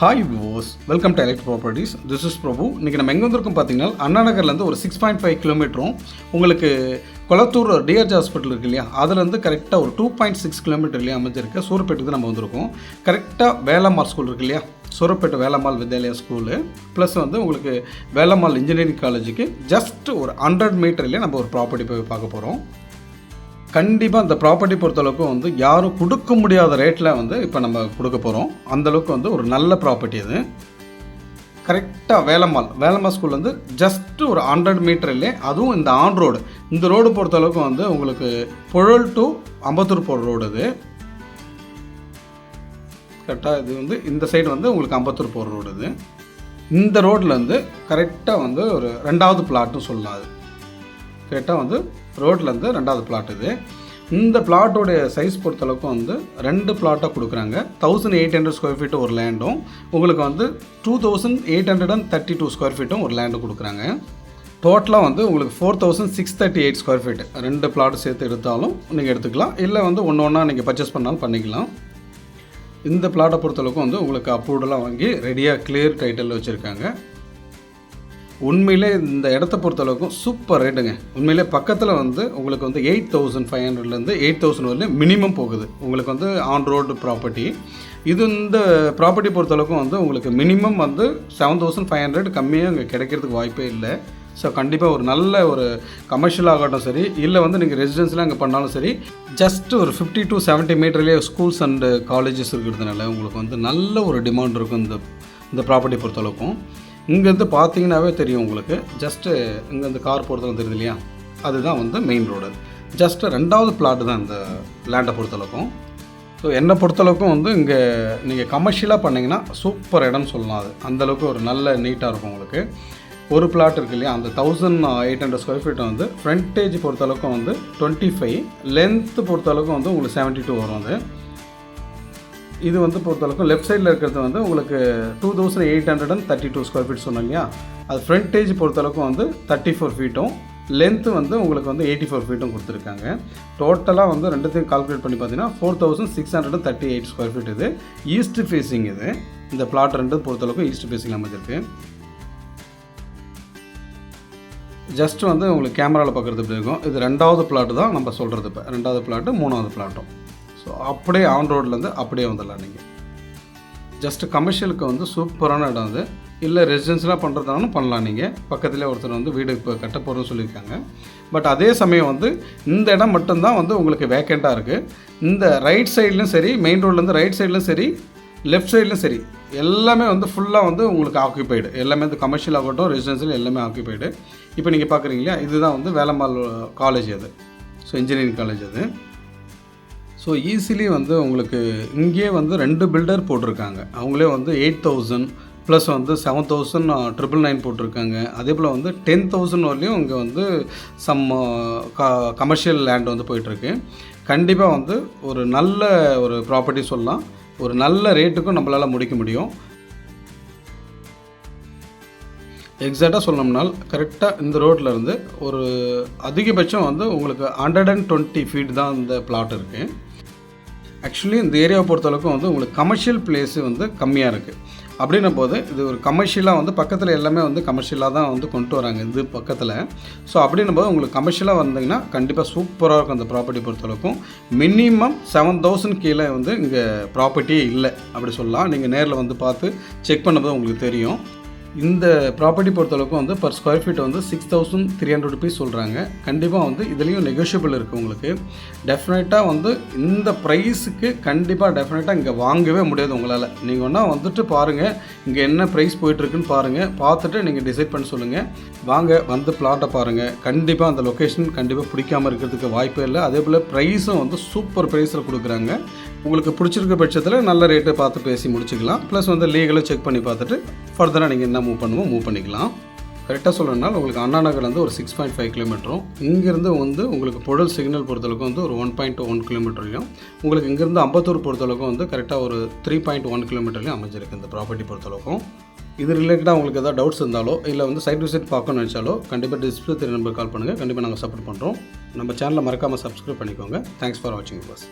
Hi விவோஸ் welcome to elect properties this is Prabhu இன்றைக்கி நம்ம எங்கே வந்திருக்கோம் பார்த்தீங்கன்னா அண்ணா நகர்லேருந்து ஒரு சிக்ஸ் பாயிண்ட் ஃபைவ் கிலோமீட்டரும் உங்களுக்கு கொளத்தூர் டிஆர்ஜி ஹாஸ்பிட்டல் இருக்கு இல்லையா? அதுலேருந்து கரெக்டாக ஒரு டூ பாயிண்ட் சிக்ஸ் கிலோமீட்டர்லேயே அமைஞ்சிருக்கு. சூரப்பேட்டுக்கு நம்ம வந்திருக்கோம். கரெக்டாக வேளாமார் ஸ்கூல் இருக்கு இல்லையா? சூரப்பேட்டை வேளாமால் வித்யாலயா ஸ்கூலு ப்ளஸ் வந்து உங்களுக்கு வேளாமால் இன்ஜினியரிங் காலேஜுக்கு ஜஸ்ட் ஒரு ஹண்ட்ரட் மீட்டர்லேயே நம்ம ஒரு ப்ராப்பர்ட்டி போய் பார்க்க போகிறோம் கண்டிப்பாக அந்த ப்ராப்பர்ட்டி பொறுத்தளவுக்கு வந்து யாரும் கொடுக்க முடியாத ரேட்டில் வந்து இப்போ நம்ம கொடுக்க போகிறோம் அந்தளவுக்கு வந்து ஒரு நல்ல ப்ராப்பர்ட்டி அது. கரெக்டாக வேலம்மாள். வேலம்மாள் ஸ்கூல்லேருந்து ஜஸ்ட்டு ஜஸ்ட் ஒரு ஹண்ட்ரட் மீட்டர்லே அதுவும் இந்த ஆன் ரோடு இந்த ரோடு பொறுத்தளவுக்கு வந்து உங்களுக்கு புழல் டு அம்பத்தூர் போகிற ரோடு இது கரெக்டாக இது வந்து இந்த சைடு வந்து உங்களுக்கு அம்பத்தூர் போகிற ரோடு இது இந்த ரோட்லேருந்து கரெக்டாக வந்து ஒரு ரெண்டாவது பிளாட்டும் சொல்லலாம் அது. கரெக்டாக வந்து ரோட்லேருந்து ரெண்டாவது பிளாட் இது. இந்த பிளாட்டோடைய சைஸ் பொறுத்தளவுக்கு வந்து ரெண்டு பிளாட்டாக கொடுக்குறாங்க. Thousand eight hundred square feet ஒரு லேண்டும் உங்களுக்கு வந்து two thousand eight hundred and thirty two square ஃபீட்டும் ஒரு லேண்டும் கொடுக்குறாங்க. டோட்டலாக வந்து உங்களுக்கு four thousand six thirty eight square feet ரெண்டு பிளாட் சேர்த்து எடுத்தாலும் நீங்கள் எடுத்துக்கலாம். இல்லை வந்து ஒன்று ஒன்றா நீங்கள் பர்ச்சேஸ் பண்ணாலும் பண்ணிக்கலாம். இந்த பிளாட்டை பொறுத்தளவுக்கு வந்து உங்களுக்கு அப்ரூவலாக வாங்கி ரெடியாக கிளியர் டைட்டில் வச்சுருக்காங்க. உண்மையிலே இந்த இடத்த பொறுத்தளவுக்கும் சூப்பர் ரேட்டுங்க உண்மையிலே பக்கத்தில் வந்து உங்களுக்கு வந்து எயிட் தௌசண்ட் ஃபைவ் ஹண்ட்ரட்லேருந்து எயிட் தௌசண்ட் வரலையும் மினிமம் போகுது. உங்களுக்கு வந்து ஆன் ரோடு ப்ராப்பர்ட்டி இது இந்த ப்ராப்பர்ட்டி பொறுத்தளவுக்கும் வந்து உங்களுக்கு மினிமம் வந்து செவன் தௌசண்ட் ஃபைவ் ஹண்ட்ரட் கம்மியாக இங்கே கிடைக்கிறதுக்கு வாய்ப்பே இல்லை. ஸோ கண்டிப்பாக ஒரு நல்ல ஒரு கமர்ஷியல் ஆகட்டும் சரி இல்லை வந்து நீங்கள் ரெசிடென்ஸ்லாம் அங்கே பண்ணாலும் சரி ஜஸ்ட் ஒரு ஃபிஃப்டி டு செவன்ட்டி மீட்டர்லேயே ஸ்கூல்ஸ் அண்டு காலேஜஸ் இருக்கிறதுனால உங்களுக்கு வந்து நல்ல ஒரு டிமாண்ட் இருக்கும் இந்த இந்த ப்ராப்பர்ட்டி பொறுத்தளவுக்கும். இங்கேருந்து பார்த்தீங்கன்னாவே தெரியும் உங்களுக்கு. ஜஸ்ட்டு இங்கேருந்து கார் போகிறதுல தெரியுது இல்லையா? அதுதான் வந்து மெயின் ரோடு ஜஸ்ட்டு ரெண்டாவது பிளாட் தான் இந்த லேண்டை பொறுத்தளவுக்கும். ஸோ என்னை பொறுத்தளவுக்கும் வந்து இங்கே நீங்கள் கமர்ஷியலாக பண்ணிங்கன்னா சூப்பர் இடம்னு சொல்லலாம் அது. அந்தளவுக்கு ஒரு நல்ல நீட்டாக இருக்கும் உங்களுக்கு. ஒரு பிளாட் இருக்கு இல்லையா? அந்த தௌசண்ட் எயிட் ஹண்ட்ரட் ஸ்கொயர் ஃபீட்டை வந்து ஃப்ரண்டேஜ் பொறுத்தளவுக்கும் வந்து டுவெண்ட்டி ஃபைவ் லென்த்து பொறுத்தளவுக்கும் வந்து உங்களுக்கு செவன்ட்டி டூ வரும் அது. இது வந்து பொறுத்தளவுக்கு லெஃப்ட் சைடில் இருக்கிறது வந்து உங்களுக்கு two thousand eight hundred and thirty two square feet சொன்னோம் இல்லையா? அது ஃப்ரண்டேஜ் பொறுத்தளவுக்கு வந்து தேர்ட்டி ஃபோர் ஃபீட்டும் லென்த்து வந்து உங்களுக்கு வந்து எயிட்டி ஃபோர் ஃபீட்டும் கொடுத்துருக்காங்க. டோட்டலாக வந்து ரெண்டுத்தையும் கால்குலேட் பண்ணி பார்த்தீங்கன்னா four thousand six hundred and thirty eight square feet இது. ஈஸ்ட் ஃபேஸிங் இது. இந்த பிளாட் ரெண்டு பொறுத்தளவுக்கு ஈஸ்ட் ஃபேஸிங் அமைஞ்சிருக்கு. ஜஸ்ட் வந்து உங்களுக்கு கேமராவில் பார்க்குறது இப்படி இருக்கும். இது ரெண்டாவது பிளாட்டு தான் நம்ம சொல்கிறது இப்போ. ரெண்டாவது பிளாட்டு மூணாவது பிளாட்டும் ஸோ அப்படியே ஆன் ரோட்லேருந்து அப்படியே வந்துடலாம் நீங்கள் ஜஸ்ட்டு கமர்ஷியலுக்கு வந்து சூப்பரான இடம் அது. இல்லை ரெசிடென்ஸ்லாம் பண்ணுறதாலும் பண்ணலாம் நீங்கள் பக்கத்துலேயே ஒருத்தர் வந்து வீடு இப்போ கட்ட போகிறோம்னு சொல்லியிருக்காங்க. பட் அதே சமயம் வந்து இந்த இடம் மட்டும்தான் வந்து உங்களுக்கு வேக்கண்ட்டாக இருக்குது இந்த ரைட் சைட்லையும் சரி மெயின் ரோட்லேருந்து ரைட் சைட்லையும் சரி லெஃப்ட் சைட்லையும் சரி எல்லாமே வந்து ஃபுல்லாக வந்து உங்களுக்கு ஆக்குபைடு எல்லாமே வந்து கமர்ஷியல் ஆகட்டும் ரெசிடென்சியல் எல்லாமே ஆக்குபைடு இப்போ நீங்கள் பார்க்குறீங்க இல்லையா? இதுதான் வந்து வேலம்மாள் காலேஜ் அது. ஸோ இன்ஜினியரிங் காலேஜ் அது. ஸோ ஈஸிலி வந்து உங்களுக்கு இங்கேயே வந்து ரெண்டு பில்டர் போட்டிருக்காங்க. அவங்களே வந்து எயிட் தௌசண்ட் ப்ளஸ் வந்து செவன் தௌசண்ட் ட்ரிபிள் நைன் போட்டிருக்காங்க. அதே போல் வந்து டென் தௌசண்ட் வரலையும் இங்கே வந்து சம் க கமர்ஷியல் லேண்ட் வந்து போயிட்டுருக்கு. கண்டிப்பாக வந்து ஒரு நல்ல ஒரு ப்ராப்பர்ட்டி சொல்லலாம். ஒரு நல்ல ரேட்டுக்கும் நம்மளால் முடிக்க முடியும். எக்ஸாக்டாக சொல்லணும்னால் கரெக்டாக இந்த ரோட்டில் இருந்து ஒரு அதிகபட்சம் வந்து உங்களுக்கு ஹண்ட்ரட் அண்ட் டுவெண்ட்டி ஃபீட் தான் இந்த பிளாட் இருக்குது ஆக்சுவலி இந்த ஏரியாவை பொறுத்தளவுக்கு வந்து உங்களுக்கு கமர்ஷியல் பிளேஸு வந்து கம்மியாக இருக்குது அப்படின்ன போது இது ஒரு கமர்ஷியலாக வந்து பக்கத்தில் எல்லாமே வந்து கமர்ஷியலாக தான் வந்து கொண்டு வராங்க இது பக்கத்தில். ஸோ அப்படின்னும் போது உங்களுக்கு கமர்ஷியலாக வந்தீங்கன்னா கண்டிப்பாக சூப்பராக இருக்கும் அந்த ப்ராப்பர்ட்டி பொறுத்தளவுக்கும். மினிமம் செவன் தௌசண்ட் கீழே வந்து இங்கே ப்ராப்பர்ட்டியே இல்லை. அப்படி சொல்லலாம். நீங்கள் நேரில் வந்து பார்த்து செக் பண்ணும்போது உங்களுக்கு தெரியும். இந்த ப்ராப்பர்ட்டி பொறுத்தளவுக்கு வந்து பர் ஸ்கொயர் ஃபீட் வந்து six thousand three hundred rupees சொல்கிறாங்க கண்டிப்பாக வந்து இதுலேயும் நெகோஷியபிள் இருக்குது உங்களுக்கு. டெஃபினட்டாக வந்து இந்த ப்ரைஸுக்கு கண்டிப்பாக டெஃபினட்டாக இங்கே வாங்கவே முடியாது உங்களால். நீங்கள் ஒன்றா வந்துட்டு பாருங்கள் இங்கே என்ன ப்ரைஸ் போயிட்டுருக்குன்னு பாருங்கள் பார்த்துட்டு நீங்கள் டிசைட் பண்ணி சொல்லுங்கள் வாங்க வந்து பிளாட்டை பாருங்கள் கண்டிப்பாக அந்த லொக்கேஷன் கண்டிப்பாக பிடிக்காமல் இருக்கிறதுக்கு வாய்ப்பே இல்லை. அதே போல் ப்ரைஸும் வந்து சூப்பர் ப்ரைஸில் கொடுக்குறாங்க. உங்களுக்கு பிடிச்சிருக்க பட்சத்தில் நல்ல ரேட்டு பார்த்து பேசி முடிச்சுக்கலாம். ப்ளஸ் வந்து லீகலாக செக் பண்ணி பார்த்துட்டு ஃபர்தராக நீங்கள் என்ன மூவ் பண்ணுமோ மூவ் பண்ணிக்கலாம். கரெக்டாக சொல்லணும்னா உங்களுக்கு அண்ணா நகர்லேருந்து ஒரு சிக்ஸ் பாயிண்ட் ஃபைவ் கிலோமீட்டரும் இங்கேருந்து வந்து உங்களுக்கு புழல் சிக்னல் பொறுத்தளவுக்கு வந்து ஒரு ஒன் பாயிண்ட் ஒன் கிலோமீட்டர்லையும் உங்களுக்கு இங்கேருந்து அம்பத்தூர் பொறுத்தளவுக்கும் வந்து கரெக்டாக ஒரு த்ரீ பாயிண்ட் ஒன் கிலோமீட்டர்லையும் அமைஞ்சிருக்கு இந்த ப்ராப்பர்ட்டி பொறுத்தளவுக்கும். இது ரிலேட்டடாக உங்களுக்கு எதாவது டவுட்ஸ் இருந்தாலோ இல்லை வந்து சைட் விசிட் பார்க்கணும்னு நினச்சாலோ கண்டிப்பாக டிஸ்பிளே திரு நம்பர் கால் பண்ணுங்கள் கண்டிப்பாக நாங்கள் சப்போர்ட் பண்ணுறோம் நம்ம சேனலை மறக்காமல் சப்ஸ்கிரைப் பண்ணிக்கோங்க. தேங்க்ஸ் ஃபார் வாட்சிங் பஸ்